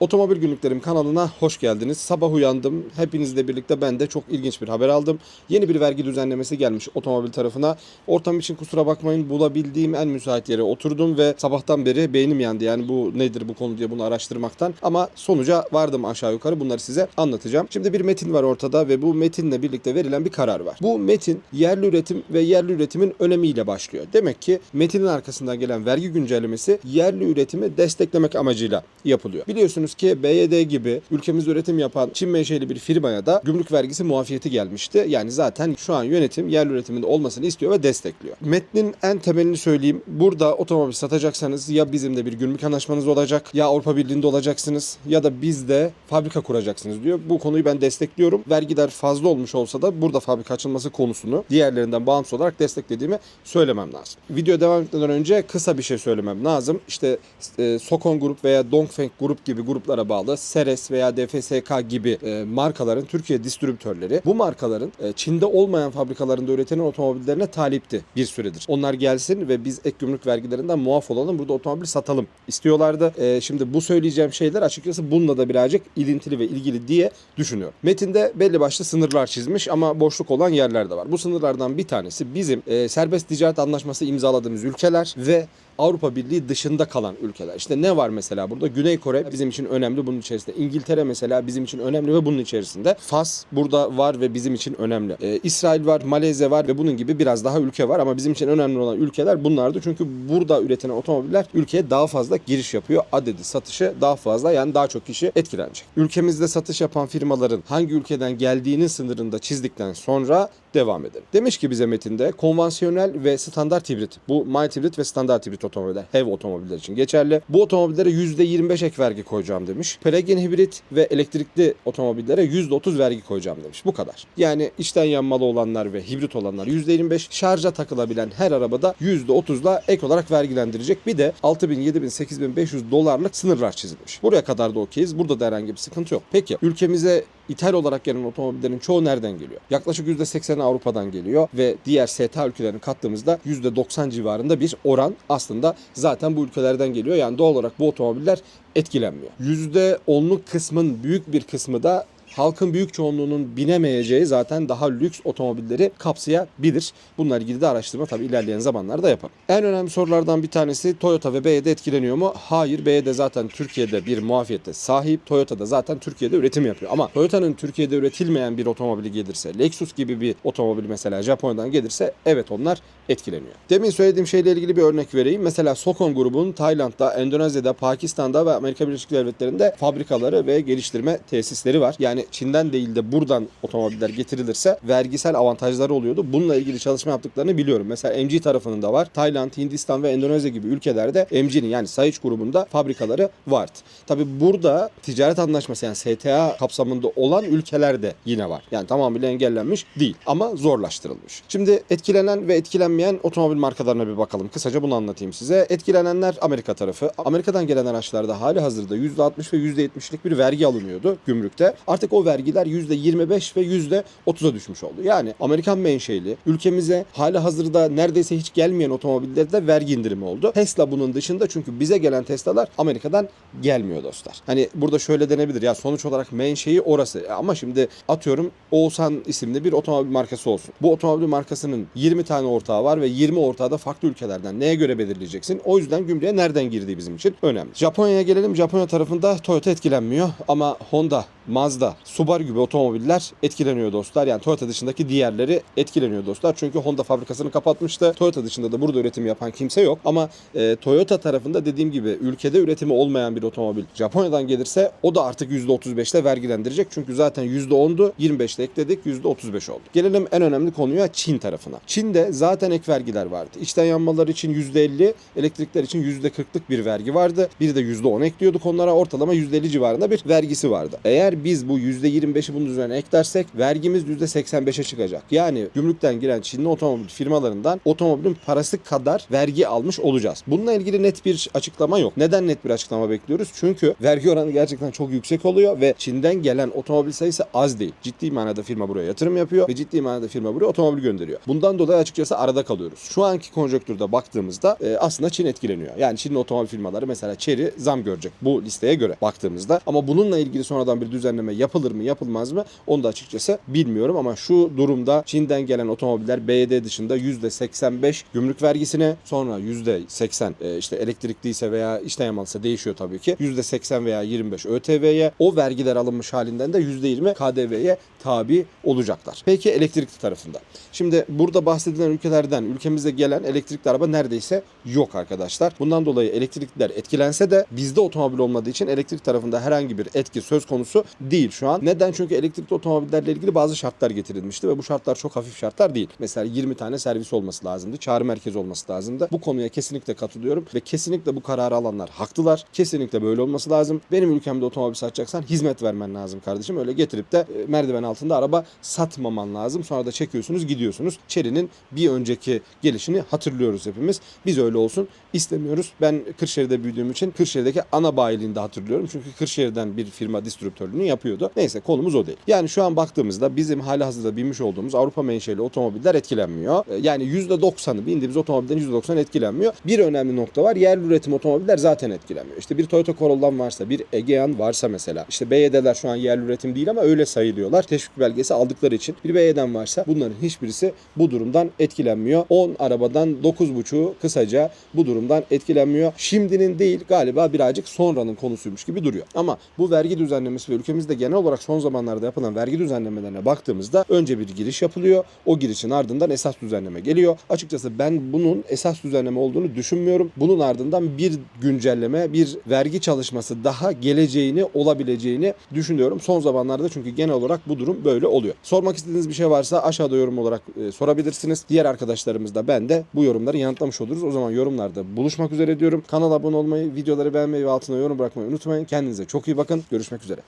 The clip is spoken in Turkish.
Otomobil Günlüklerim kanalına hoş geldiniz. Sabah uyandım. Hepinizle birlikte ben de çok ilginç bir haber aldım. Yeni bir vergi düzenlemesi gelmiş otomobil tarafına. Ortam için kusura bakmayın bulabildiğim en müsait yere oturdum ve sabahtan beri beynim yandı. Yani bu nedir bu konu diye bunu araştırmaktan. Ama sonuca vardım aşağı yukarı. Bunları size anlatacağım. Şimdi bir metin var ortada ve bu metinle birlikte verilen bir karar var. Bu metin yerli üretim ve yerli üretimin önemiyle başlıyor. Demek ki metinin arkasından gelen vergi güncellemesi yerli üretimi desteklemek amacıyla yapılıyor. Biliyorsunuz ki BYD gibi ülkemizde üretim yapan Çin menşeli bir firmaya da gümrük vergisi muafiyeti gelmişti. Yani zaten şu an yönetim yerli üretiminde olmasını istiyor ve destekliyor. Metnin en temelini söyleyeyim. Burada otomobil satacaksanız ya bizimle bir gümrük anlaşmanız olacak ya Avrupa Birliği'nde olacaksınız ya da bizde fabrika kuracaksınız diyor. Bu konuyu ben destekliyorum. Vergiler fazla olmuş olsa da burada fabrika açılması konusunu diğerlerinden bağımsız olarak desteklediğimi söylemem lazım. Video devam etmeden önce kısa bir şey söylemem lazım. İşte e, Sokon Grup veya Dongfeng Grup gibi gruplara bağlı Seres veya DFSK gibi e, markaların Türkiye distribütörleri bu markaların e, Çin'de olmayan fabrikalarında üretilen otomobillerine talipti bir süredir. Onlar gelsin ve biz ek gümrük vergilerinden muaf olalım burada otomobil satalım istiyorlardı. E, şimdi bu söyleyeceğim şeyler açıkçası bununla da birazcık ilintili ve ilgili diye düşünüyorum. Metinde belli başlı sınırlar çizmiş ama boşluk olan yerler de var. Bu sınırlardan bir tanesi bizim e, serbest ticaret anlaşması imzaladığımız ülkeler ve Avrupa Birliği dışında kalan ülkeler. İşte ne var mesela burada? Güney Kore bizim için önemli bunun içerisinde. İngiltere mesela bizim için önemli ve bunun içerisinde. Fas burada var ve bizim için önemli. Ee, İsrail var, Malezya var ve bunun gibi biraz daha ülke var ama bizim için önemli olan ülkeler bunlardı. Çünkü burada üretilen otomobiller ülkeye daha fazla giriş yapıyor. Adedi satışı daha fazla yani daha çok kişi etkilenecek. Ülkemizde satış yapan firmaların hangi ülkeden geldiğinin sınırında çizdikten sonra devam edelim. Demiş ki bize metinde konvansiyonel ve standart hibrit. Bu mild hibrit ve standart hibrit otomobiller. HEV otomobiller için geçerli. Bu otomobillere %25 ek vergi koyacağım demiş. Plug-in hibrit ve elektrikli otomobillere %30 vergi koyacağım demiş. Bu kadar. Yani içten yanmalı olanlar ve hibrit olanlar %25 şarja takılabilen her arabada %30'la ek olarak vergilendirecek. Bir de 6000, 7000, 8500 dolarlık sınırlar çizilmiş. Buraya kadar da okeyiz. Burada da herhangi bir sıkıntı yok. Peki ülkemize ithal olarak gelen otomobillerin çoğu nereden geliyor? Yaklaşık %80'i Avrupa'dan geliyor ve diğer STA ülkelerini kattığımızda %90 civarında bir oran aslında zaten bu ülkelerden geliyor. Yani doğal olarak bu otomobiller etkilenmiyor. %10'luk kısmın büyük bir kısmı da halkın büyük çoğunluğunun binemeyeceği zaten daha lüks otomobilleri kapsayabilir. Bununla ilgili de araştırma tabii ilerleyen zamanlarda yaparım. En önemli sorulardan bir tanesi Toyota ve BYD etkileniyor mu? Hayır BYD zaten Türkiye'de bir muafiyette sahip. Toyota da zaten Türkiye'de üretim yapıyor. Ama Toyota'nın Türkiye'de üretilmeyen bir otomobili gelirse, Lexus gibi bir otomobil mesela Japonya'dan gelirse evet onlar etkileniyor. Demin söylediğim şeyle ilgili bir örnek vereyim. Mesela Sokon grubunun Tayland'da, Endonezya'da, Pakistan'da ve Amerika Birleşik Devletleri'nde fabrikaları ve geliştirme tesisleri var. Yani Çin'den değil de buradan otomobiller getirilirse vergisel avantajları oluyordu. Bununla ilgili çalışma yaptıklarını biliyorum. Mesela MG tarafının da var. Tayland, Hindistan ve Endonezya gibi ülkelerde MG'nin yani Saiç grubunda fabrikaları vardı. Tabi burada ticaret anlaşması yani STA kapsamında olan ülkeler de yine var. Yani tamamıyla engellenmiş değil ama zorlaştırılmış. Şimdi etkilenen ve etkilenmeyen otomobil markalarına bir bakalım. Kısaca bunu anlatayım size. Etkilenenler Amerika tarafı. Amerika'dan gelen araçlarda hali hazırda %60 ve %70'lik bir vergi alınıyordu gümrükte. Artık o vergiler %25 ve %30'a düşmüş oldu. Yani Amerikan menşeli ülkemize hali hazırda neredeyse hiç gelmeyen otomobillerde vergi indirimi oldu. Tesla bunun dışında çünkü bize gelen Tesla'lar Amerika'dan gelmiyor dostlar. Hani burada şöyle denebilir ya sonuç olarak menşei orası ama şimdi atıyorum Oğuzhan isimli bir otomobil markası olsun. Bu otomobil markasının 20 tane ortağı var ve 20 ortağı da farklı ülkelerden. Neye göre belirleyeceksin? O yüzden gümrüğe nereden girdiği bizim için önemli. Japonya'ya gelelim. Japonya tarafında Toyota etkilenmiyor ama Honda, Mazda, Subaru gibi otomobiller etkileniyor dostlar. Yani Toyota dışındaki diğerleri etkileniyor dostlar. Çünkü Honda fabrikasını kapatmıştı. Toyota dışında da burada üretim yapan kimse yok. Ama e, Toyota tarafında dediğim gibi ülkede üretimi olmayan bir otomobil Japonya'dan gelirse o da artık %35'te vergilendirecek. Çünkü zaten %10'du 25'te ekledik %35 oldu. Gelelim en önemli konuya Çin tarafına. Çin'de zaten ek vergiler vardı. İçten yanmalar için %50, elektrikler için %40'lık bir vergi vardı. Bir de %10 ekliyorduk onlara ortalama %50 civarında bir vergisi vardı. Eğer biz bu %25'i bunun üzerine eklersek vergimiz %85'e çıkacak. Yani gümrükten giren Çinli otomobil firmalarından otomobilin parası kadar vergi almış olacağız. Bununla ilgili net bir açıklama yok. Neden net bir açıklama bekliyoruz? Çünkü vergi oranı gerçekten çok yüksek oluyor ve Çin'den gelen otomobil sayısı az değil. Ciddi manada firma buraya yatırım yapıyor ve ciddi manada firma buraya otomobil gönderiyor. Bundan dolayı açıkçası arada kalıyoruz. Şu anki konjonktürde baktığımızda e, aslında Çin etkileniyor. Yani Çin'in otomobil firmaları mesela Chery zam görecek bu listeye göre baktığımızda. Ama bununla ilgili sonradan bir düzenleme yapılır mı yapılmaz mı onu da açıkçası bilmiyorum ama şu durumda Çin'den gelen otomobiller BYD dışında %85 gümrük vergisine sonra %80 e, işte elektrikliyse veya içten yanmalıysa değişiyor tabii ki. %80 veya 25 ÖTV'ye o vergiler alınmış halinden de %20 KDV'ye tabi olacaklar. Peki elektrikli tarafında. Şimdi burada bahsedilen ülkelerden ülkemize gelen elektrikli araba neredeyse yok arkadaşlar. Bundan dolayı elektrikliler etkilense de bizde otomobil olmadığı için elektrik tarafında herhangi bir etki söz konusu değil şu an. Neden? Çünkü elektrikli otomobillerle ilgili bazı şartlar getirilmişti ve bu şartlar çok hafif şartlar değil. Mesela 20 tane servis olması lazımdı. Çağrı merkezi olması lazımdı. Bu konuya kesinlikle katılıyorum ve kesinlikle bu kararı alanlar haklılar. Kesinlikle böyle olması lazım. Benim ülkemde otomobil satacaksan hizmet vermen lazım kardeşim. Öyle getirip de e, merdiven altında araba satmaman lazım. Sonra da çekiyorsunuz gidiyorsunuz. Chery'nin bir önceki gelişini hatırlıyoruz hepimiz. Biz öyle olsun istemiyoruz. Ben Kırşehir'de büyüdüğüm için Kırşehir'deki ana bayiliğini de hatırlıyorum. Çünkü Kırşehir'den bir firma distribütörlüğünü yapıyordu. Neyse konumuz o değil. Yani şu an baktığımızda bizim hali hazırda binmiş olduğumuz Avrupa menşeli otomobiller etkilenmiyor. E, Yani %90'ı bindiğimiz otomobillerin %90'ı etkilenmiyor. Bir önemli nokta var. Yerli üretim otomobiller zaten etkilenmiyor. İşte bir Toyota Corolla'm varsa, bir Egean varsa mesela. işte BYD'ler şu an yerli üretim değil ama öyle sayılıyorlar. Teşvik belgesi aldıkları için. Bir BYD'm varsa bunların hiçbirisi bu durumdan etkilenmiyor. 10 arabadan 9.5'u kısaca bu durumdan etkilenmiyor. Şimdinin değil galiba birazcık sonranın konusuymuş gibi duruyor. Ama bu vergi düzenlemesi ve ülkemizde genel olarak son zamanlarda yapılan vergi düzenlemelerine baktığımızda önce bir giriş yapılıyor. O girişin ardından esas düzenleme geliyor. Açıkçası ben bunun esas düzenleme olduğunu düşünmüyorum. Bunun ardından bir güncelleme, bir vergi çalışması daha geleceğini, olabileceğini düşünüyorum. Son zamanlarda çünkü genel olarak bu durum böyle oluyor. Sormak istediğiniz bir şey varsa aşağıda yorum olarak e, sorabilirsiniz. Diğer arkadaşlarımız da ben de bu yorumları yanıtlamış oluruz. O zaman yorumlarda buluşmak üzere diyorum. Kanala abone olmayı, videoları beğenmeyi ve altına yorum bırakmayı unutmayın. Kendinize çok iyi bakın. Görüşmek üzere.